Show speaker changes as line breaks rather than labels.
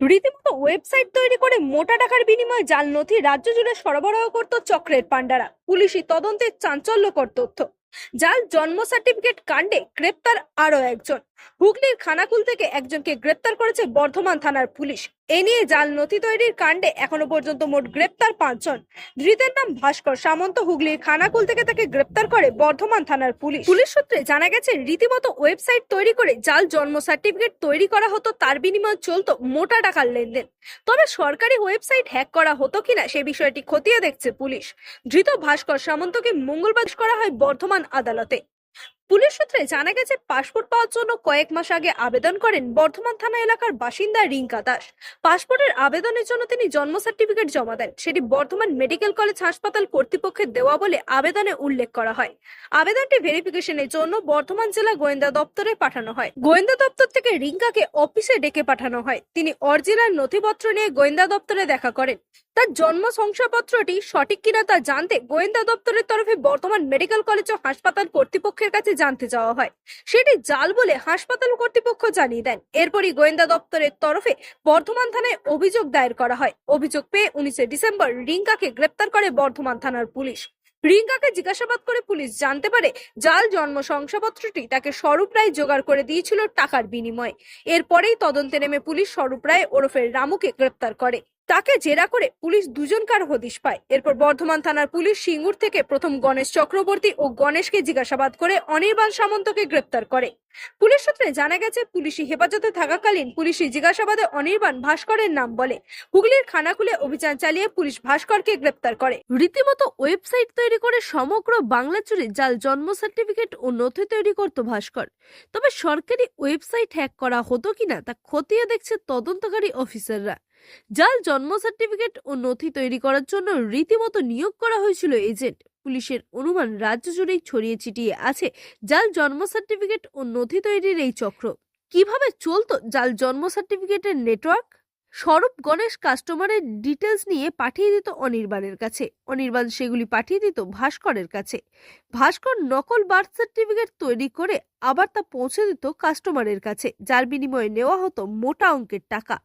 রীতিমতো ওয়েবসাইট তৈরি করে মোটা টাকার বিনিময়ে জাল নথি রাজ্য জুড়ে সরবরাহ করত চক্রের পাণ্ডারা। পুলিশি তদন্তে চাঞ্চল্যকর তথ্য। জাল জন্ম সার্টিফিকেট কাণ্ডে গ্রেপ্তার আরও একজন। হুগলির খানাকুল থেকে একজনকে গ্রেপ্তার করেছে বর্ধমান থানার পুলিশ। এ নিয়ে জাল নথি তৈরির কাণ্ডে এখনও পর্যন্ত মোট গ্রেপ্তার পাঁচজন। ধৃতের নাম ভাস্কর সামন্ত হুগলির খানাকুল থেকে তাকে গ্রেপ্তার করে বর্ধমান থানার পুলিশ। পুলিশ সূত্রে জানা গেছে, রীতিমতো ওয়েবসাইট তৈরি করে জাল জন্ম সার্টিফিকেট তৈরি করা হতো, তার বিনিময়ে চলতো মোটা টাকার লেনদেন। তবে সরকারি ওয়েবসাইট হ্যাক করা হতো কিনা সে বিষয়টি খতিয়ে দেখছে পুলিশ। ধৃত ভাস্কর সামন্তকে মঙ্গলবার করা হয় বর্ধমান আদালতে। পুলিশ সূত্রে জানা গেছে, পাসপোর্ট পাওয়ার জন্য কয়েক মাস আগে আবেদন করেন বর্ধমান থানা এলাকার বাসিন্দা রিঙ্কা দাস। পাসপোর্টের আবেদনের জন্য তিনি জন্ম সার্টিফিকেট জমা দেন। সেটি বর্ধমান মেডিকেল কলেজ হাসপাতাল কর্তৃপক্ষের দেওয়া বলে আবেদনে উল্লেখ করা হয়। আবেদনটি ভেরিফিকেশনের জন্য বর্ধমান জেলা গোয়েন্দা দপ্তরে পাঠানো হয়। গোয়েন্দা দপ্তর থেকে রিঙ্কাকে অফিসে ডেকে পাঠানো হয়। তিনি অরিজিনাল নথিপত্র নিয়ে গোয়েন্দা দপ্তরে দেখা করেন। তার জন্ম শংসাপত্রটি সঠিক কিনা তা জানতে গোয়েন্দা দপ্তরের তরফে বর্তমান মেডিকেল কলেজ ও হাসপাতাল কর্তৃপক্ষের কাছে জানতে চাওয়া হয়। সেটি জাল বলে হাসপাতাল কর্তৃপক্ষ জানিয়ে দেন। এরপরই গোয়েন্দা দপ্তরের তরফে বর্ধমান থানায় অভিযোগ দায়ের করা হয়। অভিযোগ পেয়ে উনিশে ডিসেম্বর রিঙ্কাকে গ্রেপ্তার করে বর্ধমান থানার পুলিশ। রিঙ্কাকে জিজ্ঞাসাবাদ করে পুলিশ জানতে পারে, জাল জন্ম শংসাপত্রটি তাকে স্বরূপ রায় জোগাড় করে দিয়েছিল টাকার বিনিময়ে। এরপরেই তদন্তে নেমে পুলিশ স্বরূপ রায় ওরফের রামুকে গ্রেপ্তার করে। তাকে জেরা করে পুলিশ দুজনকার হদিশ পায়। এরপর বর্ধমান থানার পুলিশ সিঙ্গুর থেকে প্রথম গণেশ চক্রবর্তী ও গণেশকে জিজ্ঞাসাবাদ করে অনির্বাণ সামন্তকে গ্রেপ্তার করে। পুলিশ সূত্রে জানা গেছে, পুলিশি হেফাজতে থাকাকালীন পুলিশি জিজ্ঞাসাবাদে অনির্বাণ ভাস্করের নাম বলে। হুগলির খানাকুলে অভিযান চালিয়ে পুলিশ ভাস্করকে গ্রেপ্তার করে। রীতিমতো ওয়েবসাইট তৈরি করে সমগ্র বাংলা জুড়ে জাল জন্ম সার্টিফিকেট ও নথি তৈরি করত ভাস্কর। তবে সরকারি ওয়েবসাইট হ্যাক করা হতো কিনা তা খতিয়ে দেখছে তদন্তকারী অফিসাররা। জাল জন্ম সার্টিফিকেট ও নথি তৈরি করার জন্য রীতিমতো নিয়োগ করা হয়েছিল এজেন্ট। পুলিশের অনুমান রাজ্য জুড়েই ছড়িয়ে ছিটিয়ে আছে জাল জন্ম সার্টিফিকেট ও নথি তৈরির এই চক্র। কীভাবে চলতো জাল জন্ম সার্টিফিকেটের নেটওয়ার্ক স্বরূপ গণেশ কাস্টমারের ডিটেলস নিয়ে পাঠিয়ে দিত অনির্বাণের কাছে। অনির্বাণ সেগুলি পাঠিয়ে দিত ভাস্করের কাছে। ভাস্কর নকল বার্থ সার্টিফিকেট তৈরি করে আবার তা পৌঁছে দিত কাস্টমারের কাছে, যার বিনিময়ে নেওয়া হতো মোটা অঙ্কের টাকা।